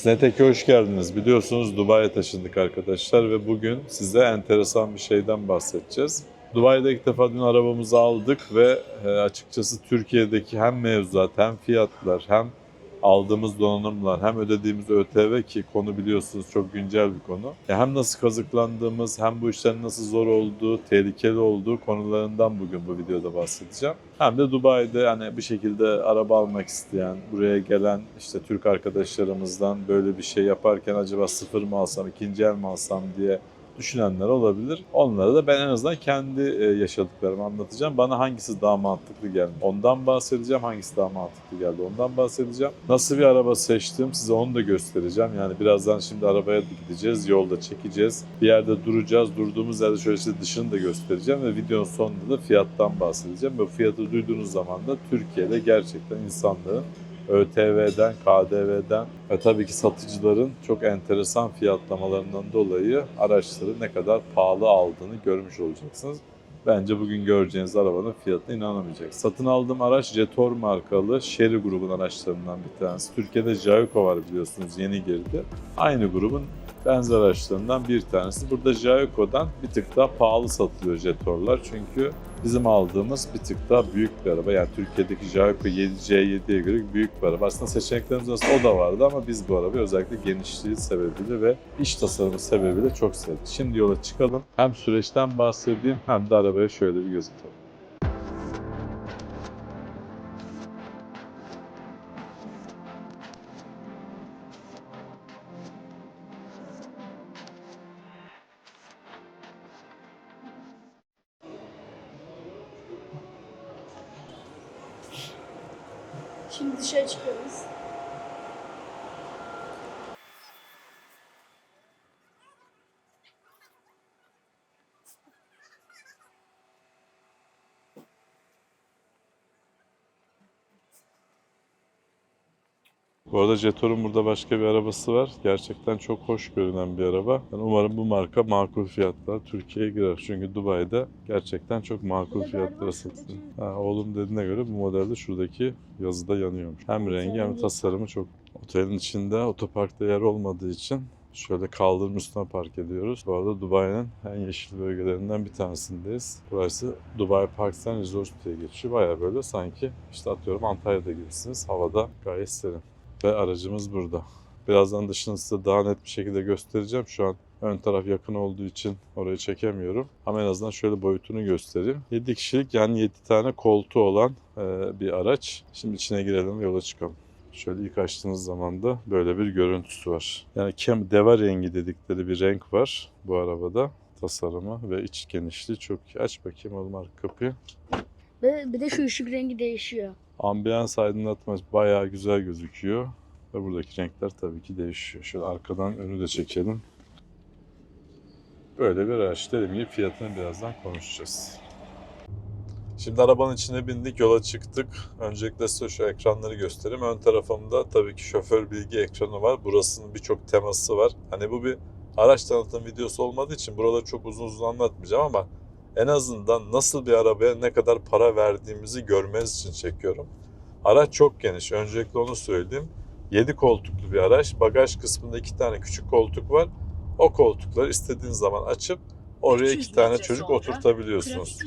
Snetek'e hoş geldiniz. Biliyorsunuz Dubai'ye taşındık arkadaşlar ve bugün size enteresan bir şeyden bahsedeceğiz. Dubai'de ilk defa dün arabamızı aldık ve e, açıkçası Türkiye'deki hem mevzuat hem fiyatlar hem aldığımız donanımlar hem ödediğimiz ÖTV ki konu biliyorsunuz çok güncel bir konu. Ya hem nasıl kazıklandığımız hem bu işlerin nasıl zor olduğu, tehlikeli olduğu konularından bugün bu videoda bahsedeceğim. Hem de Dubai'de hani bir şekilde araba almak isteyen, buraya gelen işte Türk arkadaşlarımızdan böyle bir şey yaparken acaba sıfır mı alsam, ikinci el mi alsam diye düşünenler olabilir. Onlara da ben en azından kendi e, yaşadıklarımı anlatacağım. Bana hangisi daha mantıklı geldi ondan bahsedeceğim. Hangisi daha mantıklı geldi ondan bahsedeceğim. Nasıl bir araba seçtim size onu da göstereceğim. Yani birazdan şimdi arabaya gideceğiz. Yolda çekeceğiz. Bir yerde duracağız. Durduğumuz yerde şöyle size dışını da göstereceğim ve videonun sonunda da fiyattan bahsedeceğim. Ve fiyatı duyduğunuz zaman da Türkiye'de gerçekten insanların ÖTV'den, KDV'den ve tabii ki satıcıların çok enteresan fiyatlamalarından dolayı araçları ne kadar pahalı aldığını görmüş olacaksınız. Bence bugün göreceğiniz arabanın fiyatına inanamayacaksınız. Satın aldığım araç Jetor markalı Sherry grubun araçlarından bir tanesi. Türkiye'de Jayco var biliyorsunuz yeni girdi. Aynı grubun benzer araçlarından bir tanesi. Burada Jayco'dan bir tık daha pahalı satılıyor Jetor'lar. Çünkü bizim aldığımız bir tık daha büyük bir araba. Yani Türkiye'deki Jayco 7C7'ye göre büyük bir araba. Aslında seçeneklerimiz arasında o da vardı ama biz bu arabayı özellikle genişliği sebebiyle ve iç tasarımı sebebiyle çok sevdik. Şimdi yola çıkalım. Hem süreçten bahsedeyim hem de arabaya şöyle bir göz atalım. Şimdi dışarı çıkıyoruz. Bu arada Jetor'un burada başka bir arabası var. Gerçekten çok hoş görünen bir araba. Yani umarım bu marka makul fiyatlar Türkiye'ye girer. Çünkü Dubai'de gerçekten çok makul fiyatlara satılıyor. Ha, oğlum dediğine göre bu modelde şuradaki yazıda yanıyormuş. Hem rengi hem tasarımı çok. Otelin içinde otoparkta yer olmadığı için şöyle kaldırım üstüne park ediyoruz. Bu arada Dubai'nin en yeşil bölgelerinden bir tanesindeyiz. Burası Dubai Parks and Resorts diye geçiyor. Baya böyle sanki işte atıyorum Antalya'da gibisiniz. Havada gayet serin. Ve aracımız burada. Birazdan dışını size daha net bir şekilde göstereceğim. Şu an ön taraf yakın olduğu için orayı çekemiyorum. Ama en azından şöyle boyutunu göstereyim. 7 kişilik yani 7 tane koltuğu olan e, bir araç. Şimdi içine girelim yola çıkalım. Şöyle ilk açtığınız zaman da böyle bir görüntüsü var. Yani kem deva rengi dedikleri bir renk var bu arabada. Tasarımı ve iç genişliği çok iyi. Aç bakayım oğlum arka kapıyı. Ve bir de şu ışık rengi değişiyor. Ambiyans aydınlatması bayağı güzel gözüküyor. Ve buradaki renkler tabii ki değişiyor. Şöyle arkadan önü de çekelim. Böyle bir araç. Dediğim gibi fiyatını birazdan konuşacağız. Şimdi arabanın içine bindik, yola çıktık. Öncelikle size şu ekranları göstereyim. Ön tarafımda tabii ki şoför bilgi ekranı var. Burasının birçok teması var. Hani bu bir araç tanıtım videosu olmadığı için buraları çok uzun uzun anlatmayacağım ama en azından nasıl bir arabaya ne kadar para verdiğimizi görmeniz için çekiyorum. Araç çok geniş. Öncelikle onu söyleyeyim. 7 koltuklu bir araç. Bagaj kısmında 2 tane küçük koltuk var. O koltukları istediğiniz zaman açıp oraya 2 tane çocuk oturtabiliyorsunuz.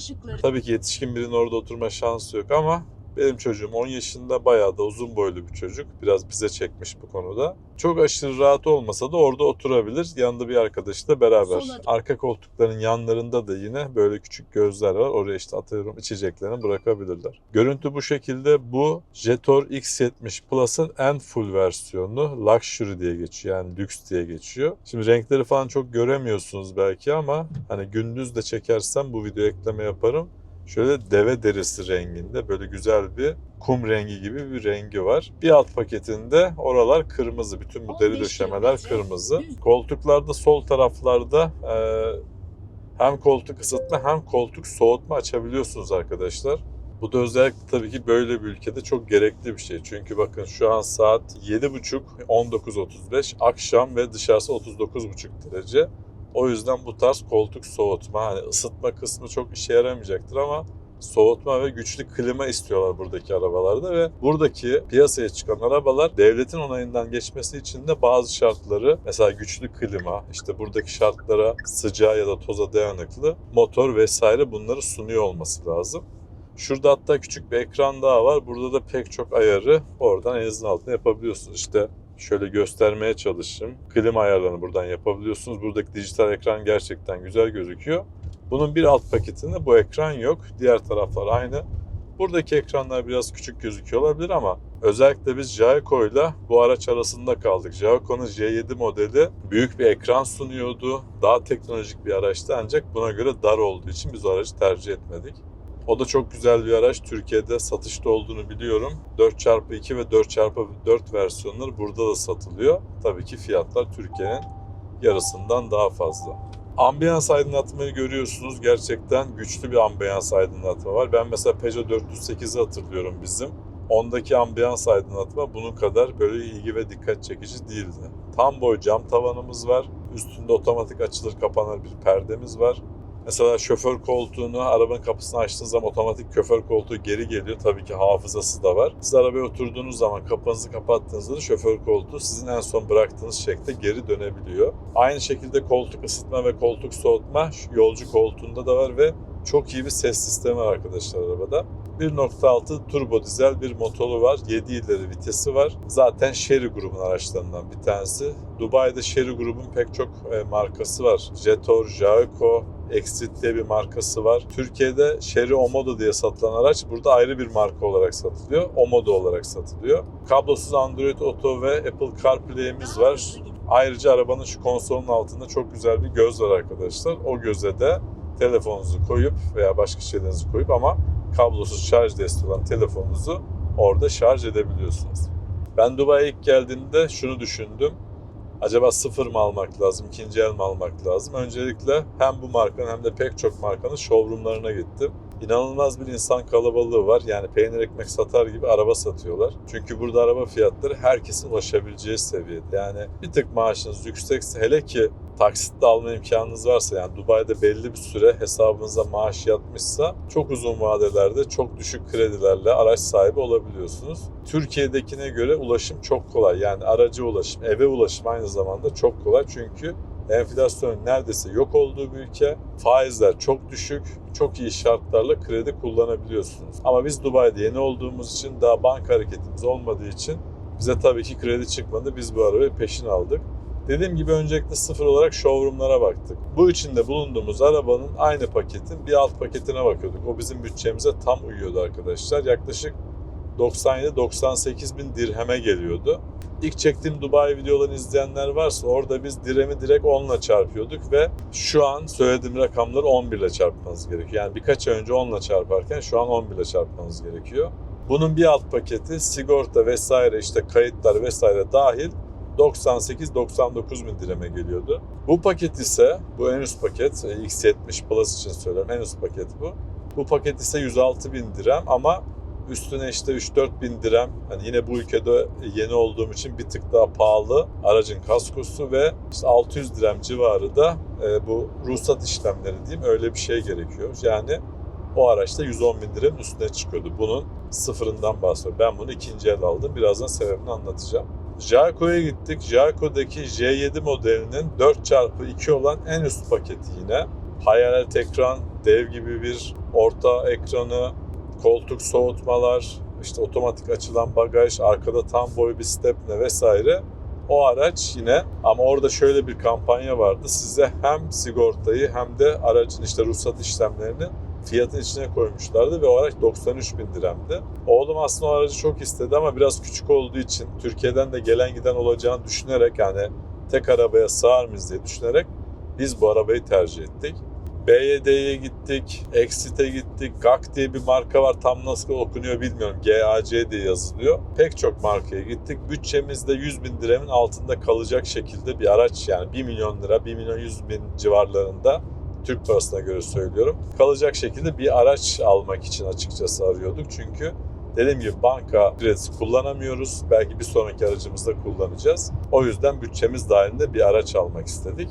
Tabii ki yetişkin birinin orada oturma şansı yok ama benim çocuğum 10 yaşında bayağı da uzun boylu bir çocuk. Biraz bize çekmiş bu konuda. Çok aşırı rahat olmasa da orada oturabilir. Yanında bir arkadaşı da beraber. Sola- Arka koltukların yanlarında da yine böyle küçük gözler var. Oraya işte atıyorum içeceklerini bırakabilirler. Görüntü bu şekilde. Bu Jetor X70 Plus'ın en full versiyonu. Luxury diye geçiyor. Yani lüks diye geçiyor. Şimdi renkleri falan çok göremiyorsunuz belki ama hani gündüz de çekersem bu video ekleme yaparım. Şöyle deve derisi renginde böyle güzel bir kum rengi gibi bir rengi var. Bir alt paketinde oralar kırmızı. Bütün bu deri 15 döşemeler kilometre kırmızı. Koltuklarda sol taraflarda e, hem koltuk ısıtma hem koltuk soğutma açabiliyorsunuz arkadaşlar. Bu da özellikle tabii ki böyle bir ülkede çok gerekli bir şey. Çünkü bakın şu an saat 7.30, 19.35 akşam ve dışarısı 39.5 derece. O yüzden bu tarz koltuk soğutma, hani ısıtma kısmı çok işe yaramayacaktır ama soğutma ve güçlü klima istiyorlar buradaki arabalarda ve buradaki piyasaya çıkan arabalar devletin onayından geçmesi için de bazı şartları mesela güçlü klima, işte buradaki şartlara sıcağa ya da toza dayanıklı motor vesaire bunları sunuyor olması lazım. Şurada hatta küçük bir ekran daha var. Burada da pek çok ayarı oradan elinizin altında yapabiliyorsunuz. İşte şöyle göstermeye çalışayım. Klima ayarlarını buradan yapabiliyorsunuz. Buradaki dijital ekran gerçekten güzel gözüküyor. Bunun bir alt paketinde bu ekran yok. Diğer taraflar aynı. Buradaki ekranlar biraz küçük gözüküyor olabilir ama özellikle biz Jayco ile bu araç arasında kaldık. Jayco'nun J7 modeli büyük bir ekran sunuyordu. Daha teknolojik bir araçtı ancak buna göre dar olduğu için biz o aracı tercih etmedik. O da çok güzel bir araç. Türkiye'de satışta olduğunu biliyorum. 4x2 ve 4x4 versiyonları burada da satılıyor. Tabii ki fiyatlar Türkiye'nin yarısından daha fazla. Ambiyans aydınlatmayı görüyorsunuz. Gerçekten güçlü bir ambiyans aydınlatma var. Ben mesela Peugeot 408'i hatırlıyorum bizim. Ondaki ambiyans aydınlatma bunun kadar böyle ilgi ve dikkat çekici değildi. Tam boy cam tavanımız var. Üstünde otomatik açılır kapanır bir perdemiz var. Mesela şoför koltuğunu arabanın kapısını açtığınız zaman otomatik şoför koltuğu geri geliyor. Tabii ki hafızası da var. Siz arabaya oturduğunuz zaman kapınızı kapattığınızda da şoför koltuğu sizin en son bıraktığınız şekilde geri dönebiliyor. Aynı şekilde koltuk ısıtma ve koltuk soğutma yolcu koltuğunda da var ve çok iyi bir ses sistemi var arkadaşlar arabada. 1.6 turbo dizel bir motoru var. 7 ileri vitesi var. Zaten Sherry grubun araçlarından bir tanesi. Dubai'de Sherry grubun pek çok e, markası var. Jetor, Jayco, Exit diye bir markası var. Türkiye'de Sherry Omodo diye satılan araç burada ayrı bir marka olarak satılıyor. Omodo olarak satılıyor. Kablosuz Android Auto ve Apple CarPlay'imiz var. Ayrıca arabanın şu konsolun altında çok güzel bir göz var arkadaşlar. O göze de telefonunuzu koyup veya başka şeylerinizi koyup ama kablosuz şarj desteği olan telefonunuzu orada şarj edebiliyorsunuz. Ben Dubai'ye ilk geldiğimde şunu düşündüm. Acaba sıfır mı almak lazım, ikinci el mi almak lazım? Öncelikle hem bu markanın hem de pek çok markanın showroomlarına gittim. İnanılmaz bir insan kalabalığı var. Yani peynir ekmek satar gibi araba satıyorlar. Çünkü burada araba fiyatları herkesin ulaşabileceği seviyede. Yani bir tık maaşınız yüksekse hele ki taksitle alma imkanınız varsa yani Dubai'de belli bir süre hesabınıza maaş yatmışsa çok uzun vadelerde çok düşük kredilerle araç sahibi olabiliyorsunuz. Türkiye'dekine göre ulaşım çok kolay. Yani araca ulaşım, eve ulaşım aynı zamanda çok kolay. Çünkü enflasyonun neredeyse yok olduğu bir ülke. Faizler çok düşük. Çok iyi şartlarla kredi kullanabiliyorsunuz. Ama biz Dubai'de yeni olduğumuz için daha banka hareketimiz olmadığı için bize tabii ki kredi çıkmadı. Biz bu arabayı peşin aldık. Dediğim gibi öncelikle sıfır olarak showroomlara baktık. Bu içinde bulunduğumuz arabanın aynı paketin bir alt paketine bakıyorduk. O bizim bütçemize tam uyuyordu arkadaşlar. Yaklaşık 97-98 bin dirheme geliyordu. İlk çektiğim Dubai videolarını izleyenler varsa orada biz diremi direkt 10 ile çarpıyorduk ve şu an söylediğim rakamları 11 ile çarpmanız gerekiyor. Yani birkaç ay önce 10 ile çarparken şu an 11 ile çarpmanız gerekiyor. Bunun bir alt paketi sigorta vesaire işte kayıtlar vesaire dahil 98-99 bin direme geliyordu. Bu paket ise, bu en üst paket, e, X70 Plus için söylüyorum, en üst paket bu. Bu paket ise 106 bin direm ama üstüne işte 3-4 bin direm. Hani yine bu ülkede yeni olduğum için bir tık daha pahalı aracın kaskosu ve işte 600 direm civarı da e, bu ruhsat işlemleri diyeyim öyle bir şey gerekiyor. Yani o araçta 110 bin liranın üstüne çıkıyordu. Bunun sıfırından bahsediyorum. Ben bunu ikinci el aldım. Birazdan sebebini anlatacağım. Jayco'ya gittik. Jayco'daki J7 modelinin 4x2 olan en üst paketi yine. Hayalet ekran, dev gibi bir orta ekranı, koltuk soğutmalar, işte otomatik açılan bagaj, arkada tam boy bir stepne vesaire. O araç yine ama orada şöyle bir kampanya vardı. Size hem sigortayı hem de aracın işte ruhsat işlemlerini fiyatın içine koymuşlardı ve o araç 93 bin dirhemdi. Oğlum aslında o aracı çok istedi ama biraz küçük olduğu için Türkiye'den de gelen giden olacağını düşünerek yani tek arabaya sığar mıyız diye düşünerek biz bu arabayı tercih ettik. BYD'ye gittik, Exit'e gittik, GAK diye bir marka var tam nasıl okunuyor bilmiyorum. GAC diye yazılıyor. Pek çok markaya gittik. Bütçemizde 100 bin dirhemin altında kalacak şekilde bir araç yani 1 milyon lira, 1 milyon 100 bin civarlarında Türk parasına göre söylüyorum. Kalacak şekilde bir araç almak için açıkçası arıyorduk. Çünkü dediğim gibi banka kredisi kullanamıyoruz. Belki bir sonraki aracımızda kullanacağız. O yüzden bütçemiz dahilinde bir araç almak istedik.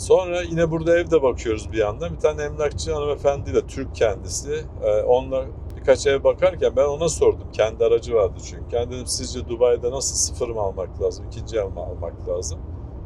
Sonra yine burada evde bakıyoruz bir yandan. Bir tane emlakçı hanımefendiyle Türk kendisi. Ee, onunla birkaç ev bakarken ben ona sordum. Kendi aracı vardı çünkü. Yani dedim sizce Dubai'de nasıl sıfır mı almak lazım, ikinci el mi almak lazım?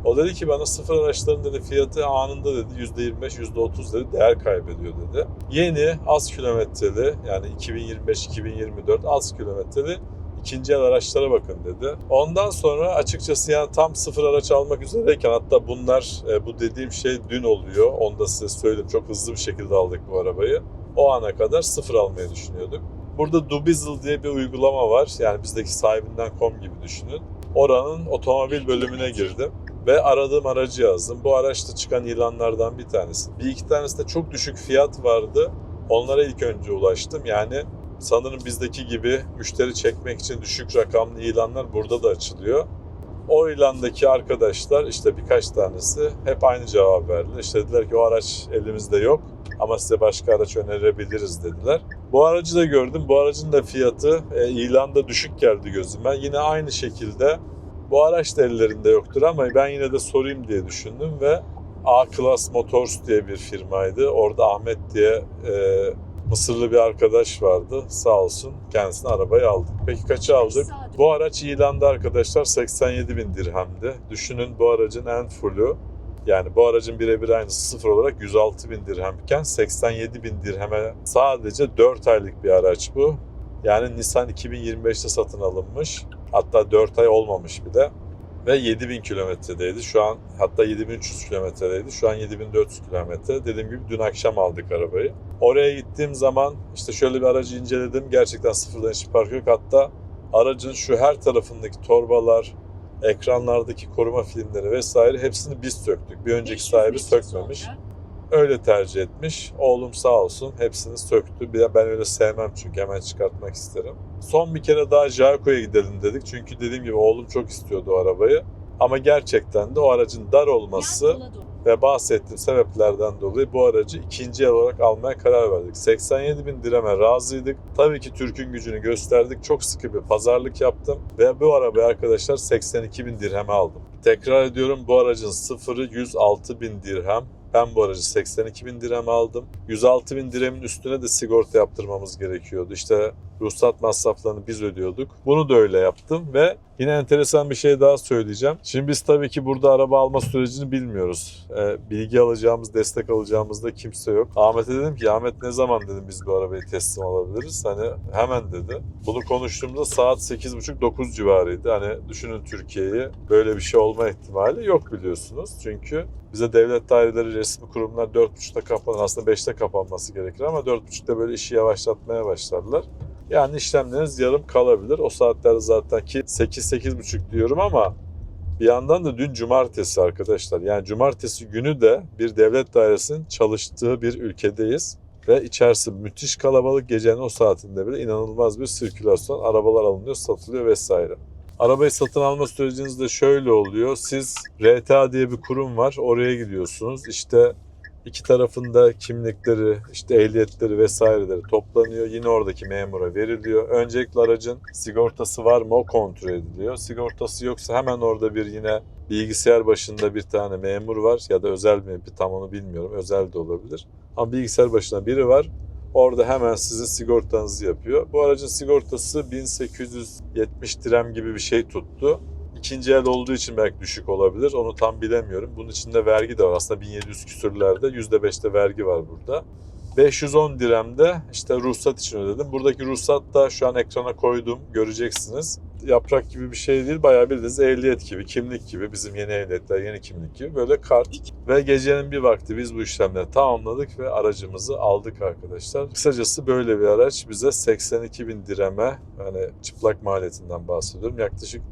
O dedi ki bana sıfır araçların dedi fiyatı anında dedi %25, %30 dedi değer kaybediyor dedi. Yeni az kilometreli yani 2025-2024 az kilometreli ikinci el araçlara bakın dedi. Ondan sonra açıkçası yani tam sıfır araç almak üzereyken hatta bunlar e, bu dediğim şey dün oluyor. Onu da size söyleyeyim. Çok hızlı bir şekilde aldık bu arabayı. O ana kadar sıfır almayı düşünüyorduk. Burada Dubizzle diye bir uygulama var. Yani bizdeki sahibinden.com gibi düşünün. Oranın otomobil bölümüne girdim ve aradığım aracı yazdım. Bu araçta çıkan ilanlardan bir tanesi. Bir iki tanesi de çok düşük fiyat vardı. Onlara ilk önce ulaştım. Yani sanırım bizdeki gibi müşteri çekmek için düşük rakamlı ilanlar burada da açılıyor. O ilandaki arkadaşlar işte birkaç tanesi hep aynı cevap verdiler. İşte dediler ki o araç elimizde yok ama size başka araç önerebiliriz dediler. Bu aracı da gördüm. Bu aracın da fiyatı e, ilanda düşük geldi gözüme. Yine aynı şekilde bu araç da ellerinde yoktur ama ben yine de sorayım diye düşündüm ve A Class Motors diye bir firmaydı. Orada Ahmet diye e, Mısırlı bir arkadaş vardı. Sağ olsun kendisine arabayı aldık. Peki kaça aldık? Bu araç ilanda arkadaşlar 87 bin dirhemdi. Düşünün bu aracın en fullü yani bu aracın birebir aynısı sıfır olarak 106 bin dirhemken 87 bin dirheme sadece 4 aylık bir araç bu. Yani Nisan 2025'te satın alınmış. Hatta 4 ay olmamış bile. Ve 7000 kilometredeydi. Şu an hatta 7300 kilometredeydi. Şu an 7400 kilometre. Dediğim gibi dün akşam aldık arabayı. Oraya gittiğim zaman işte şöyle bir aracı inceledim. Gerçekten sıfırdan hiçbir fark yok. Hatta aracın şu her tarafındaki torbalar, ekranlardaki koruma filmleri vesaire hepsini biz söktük. Bir önceki sahibi sökmemiş. Öyle tercih etmiş. Oğlum sağ olsun hepsini söktü. Bir de ben öyle sevmem çünkü hemen çıkartmak isterim. Son bir kere daha Jaco'ya gidelim dedik. Çünkü dediğim gibi oğlum çok istiyordu o arabayı. Ama gerçekten de o aracın dar olması ve bahsettiğim sebeplerden dolayı bu aracı ikinci el olarak almaya karar verdik. 87 bin direme razıydık. Tabii ki Türk'ün gücünü gösterdik. Çok sıkı bir pazarlık yaptım. Ve bu arabayı arkadaşlar 82 bin dirheme aldım. Tekrar ediyorum bu aracın sıfırı 106 bin dirhem. Ben bu aracı 82 bin dirhem aldım. 106 bin dirhemin üstüne de sigorta yaptırmamız gerekiyordu. İşte ruhsat masraflarını biz ödüyorduk. Bunu da öyle yaptım ve yine enteresan bir şey daha söyleyeceğim. Şimdi biz tabii ki burada araba alma sürecini bilmiyoruz. Ee, bilgi alacağımız, destek alacağımızda kimse yok. Ahmet'e dedim ki Ahmet ne zaman dedim biz bu arabayı teslim alabiliriz? Hani hemen dedi. Bunu konuştuğumda saat 8.30-9 civarıydı. Hani düşünün Türkiye'yi böyle bir şey olma ihtimali yok biliyorsunuz. Çünkü bize devlet daireleri, resmi kurumlar 4.30'da kapanır. Aslında 5'te kapanması gerekir ama 4.30'da böyle işi yavaşlatmaya başlarlar. Yani işlemleriniz yarım kalabilir. O saatlerde zaten ki 8-8.30 diyorum ama bir yandan da dün cumartesi arkadaşlar. Yani cumartesi günü de bir devlet dairesinin çalıştığı bir ülkedeyiz. Ve içerisi müthiş kalabalık gecenin o saatinde bile inanılmaz bir sirkülasyon. Arabalar alınıyor, satılıyor vesaire. Arabayı satın alma süreciniz de şöyle oluyor. Siz RTA diye bir kurum var. Oraya gidiyorsunuz. İşte iki tarafında kimlikleri, işte ehliyetleri vesaireleri toplanıyor. Yine oradaki memura veriliyor. Öncelikle aracın sigortası var mı o kontrol ediliyor. Sigortası yoksa hemen orada bir yine bilgisayar başında bir tane memur var ya da özel mi tam onu bilmiyorum. Özel de olabilir. Ama bilgisayar başında biri var. Orada hemen sizin sigortanızı yapıyor. Bu aracın sigortası 1870 dirhem gibi bir şey tuttu. İkinci el olduğu için belki düşük olabilir. Onu tam bilemiyorum. Bunun içinde vergi de var. Aslında 1700 küsürlerde %5'te vergi var burada. 510 dirhemde işte ruhsat için ödedim. Buradaki ruhsat da şu an ekrana koydum. Göreceksiniz. Yaprak gibi bir şey değil. Bayağı bildiğiniz ehliyet gibi, kimlik gibi. Bizim yeni ehliyetler, yeni kimlik gibi. Böyle kart. Ve gecenin bir vakti biz bu işlemleri tamamladık ve aracımızı aldık arkadaşlar. Kısacası böyle bir araç bize 82 bin direme, yani çıplak maliyetinden bahsediyorum. Yaklaşık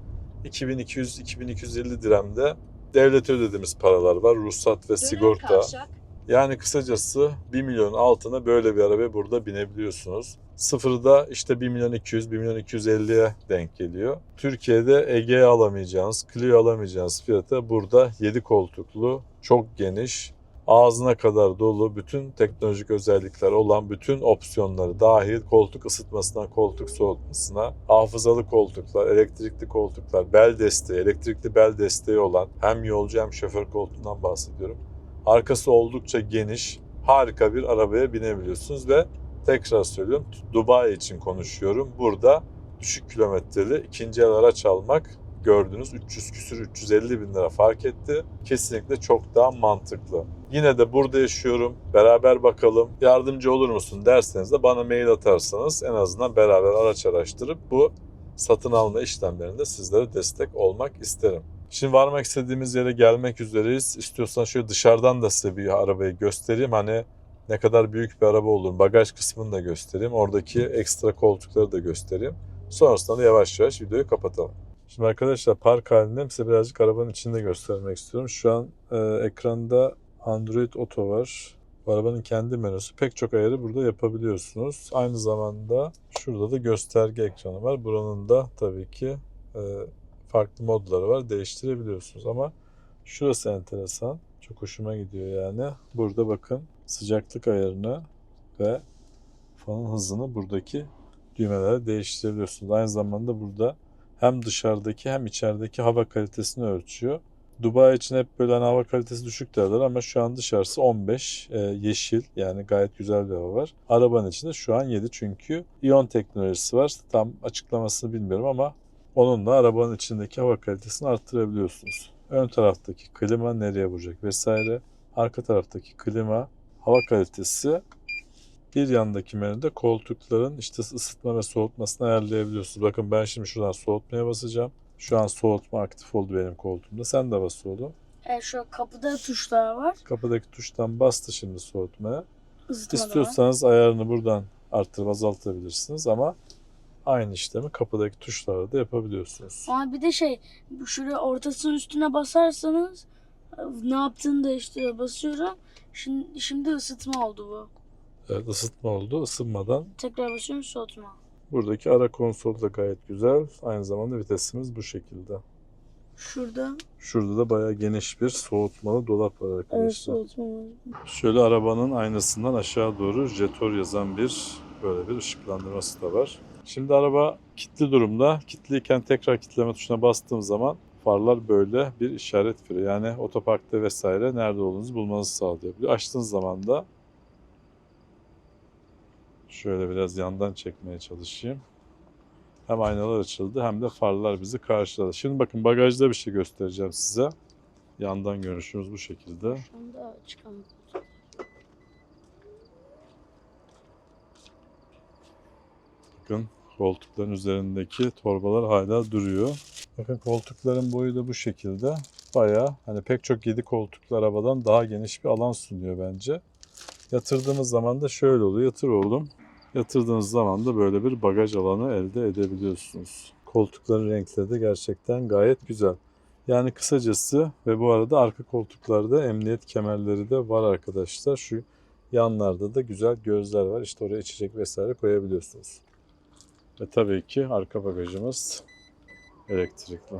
2200-2250 dirhemde devlete ödediğimiz paralar var. Ruhsat ve sigorta. Yani kısacası 1 milyon altına böyle bir arabaya burada binebiliyorsunuz. Sıfırda işte 1 milyon 200, 1 milyon 250'ye denk geliyor. Türkiye'de Ege'ye alamayacağınız, Clio alamayacağınız fiyata burada 7 koltuklu, çok geniş, ağzına kadar dolu bütün teknolojik özellikler olan bütün opsiyonları dahil koltuk ısıtmasından koltuk soğutmasına, hafızalı koltuklar, elektrikli koltuklar, bel desteği, elektrikli bel desteği olan hem yolcu hem şoför koltuğundan bahsediyorum. Arkası oldukça geniş, harika bir arabaya binebiliyorsunuz ve tekrar söylüyorum Dubai için konuşuyorum. Burada düşük kilometreli ikinci el araç almak gördüğünüz 300 küsür 350 bin lira fark etti. Kesinlikle çok daha mantıklı. Yine de burada yaşıyorum. Beraber bakalım. Yardımcı olur musun derseniz de bana mail atarsanız en azından beraber araç araştırıp bu satın alma işlemlerinde sizlere destek olmak isterim. Şimdi varmak istediğimiz yere gelmek üzereyiz. İstiyorsan şöyle dışarıdan da size bir arabayı göstereyim. Hani ne kadar büyük bir araba olur. Bagaj kısmını da göstereyim. Oradaki ekstra koltukları da göstereyim. Sonrasında da yavaş yavaş videoyu kapatalım. Şimdi arkadaşlar park halinde size birazcık arabanın içinde göstermek istiyorum. Şu an e, ekranda Android Auto var. Bu arabanın kendi menüsü. Pek çok ayarı burada yapabiliyorsunuz. Aynı zamanda şurada da gösterge ekranı var. Buranın da tabii ki e, farklı modları var. Değiştirebiliyorsunuz ama şurası enteresan. Çok hoşuma gidiyor yani. Burada bakın sıcaklık ayarını ve fanın hızını buradaki düğmelerle değiştirebiliyorsunuz. Aynı zamanda burada hem dışarıdaki hem içerideki hava kalitesini ölçüyor. Dubai için hep böyle hani hava kalitesi düşük derler ama şu an dışarısı 15 e, yeşil yani gayet güzel bir hava var. Arabanın içinde şu an 7 çünkü iyon teknolojisi var. Tam açıklamasını bilmiyorum ama onunla arabanın içindeki hava kalitesini arttırabiliyorsunuz. Ön taraftaki klima nereye vuracak vesaire. Arka taraftaki klima hava kalitesi bir yandaki menüde koltukların işte ısıtma ve soğutmasını ayarlayabiliyorsunuz. Bakın ben şimdi şuradan soğutmaya basacağım. Şu an soğutma aktif oldu benim koltuğumda. Sen de bas oğlum. Evet şu kapıda tuşlar var. Kapıdaki tuştan bastı şimdi soğutmaya. Isıtma da var. İstiyorsanız ayarını buradan arttırıp azaltabilirsiniz ama aynı işlemi kapıdaki tuşlarla da yapabiliyorsunuz. Ama bir de şey şuraya ortasının üstüne basarsanız ne yaptığını değiştiriyor. Basıyorum. Şimdi, şimdi ısıtma oldu bu. Evet ısıtma oldu. Isınmadan Tekrar basıyorum soğutma. Buradaki ara konsol da gayet güzel. Aynı zamanda vitesimiz bu şekilde. Şurada Şurada da bayağı geniş bir soğutmalı dolap var evet, arkadaşlar. soğutma var. Şöyle arabanın aynasından aşağı doğru jetor yazan bir böyle bir ışıklandırması da var. Şimdi araba kilitli durumda. Kilitliyken tekrar kilitleme tuşuna bastığım zaman farlar böyle bir işaret veriyor. Yani otoparkta vesaire nerede olduğunuzu bulmanızı sağlayabiliyor. Açtığınız zaman da şöyle biraz yandan çekmeye çalışayım. Hem aynalar açıldı hem de farlar bizi karşıladı. Şimdi bakın bagajda bir şey göstereceğim size. Yandan görünüşümüz bu şekilde. Şu anda çıkan Bakın koltukların üzerindeki torbalar hala duruyor. Bakın koltukların boyu da bu şekilde. Bayağı hani pek çok 7 koltuklu arabadan daha geniş bir alan sunuyor bence. Yatırdığımız zaman da şöyle oluyor. Yatır oğlum. Yatırdığınız zaman da böyle bir bagaj alanı elde edebiliyorsunuz. Koltukların renkleri de gerçekten gayet güzel. Yani kısacası ve bu arada arka koltuklarda emniyet kemerleri de var arkadaşlar. Şu yanlarda da güzel gözler var. İşte oraya içecek vesaire koyabiliyorsunuz. Ve tabii ki arka bagajımız elektrikli.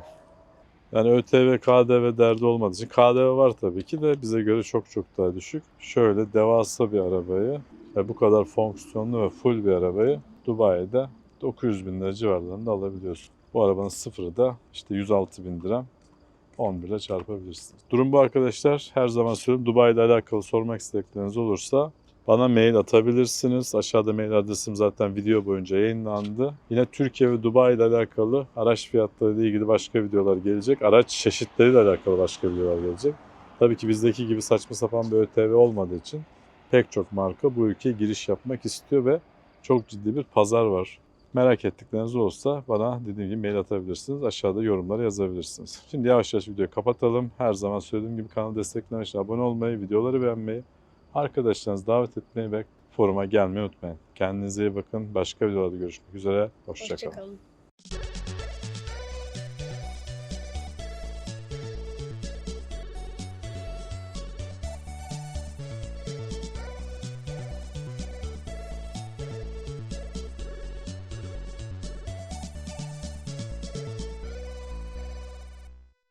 Yani ÖTV, KDV derdi olmadığı için KDV var tabii ki de bize göre çok çok daha düşük. Şöyle devasa bir arabayı ve bu kadar fonksiyonlu ve full bir arabayı Dubai'de 900 bin lira civarlarında alabiliyorsun. Bu arabanın sıfırı da işte 106 bin lira 11 ile çarpabilirsiniz. Durum bu arkadaşlar. Her zaman söylüyorum Dubai ile alakalı sormak istedikleriniz olursa bana mail atabilirsiniz. Aşağıda mail adresim zaten video boyunca yayınlandı. Yine Türkiye ve Dubai ile alakalı araç fiyatları ile ilgili başka videolar gelecek. Araç çeşitleriyle alakalı başka videolar gelecek. Tabii ki bizdeki gibi saçma sapan bir ÖTV olmadığı için pek çok marka bu ülkeye giriş yapmak istiyor ve çok ciddi bir pazar var. Merak ettikleriniz olursa bana dediğim gibi mail atabilirsiniz. Aşağıda yorumlara yazabilirsiniz. Şimdi yavaş yavaş videoyu kapatalım. Her zaman söylediğim gibi kanalı desteklemek için abone olmayı, videoları beğenmeyi, arkadaşlarınızı davet etmeyi ve foruma gelmeyi unutmayın. Kendinize iyi bakın. Başka videolarda görüşmek üzere. Hoşçakalın. Hoşçakalın.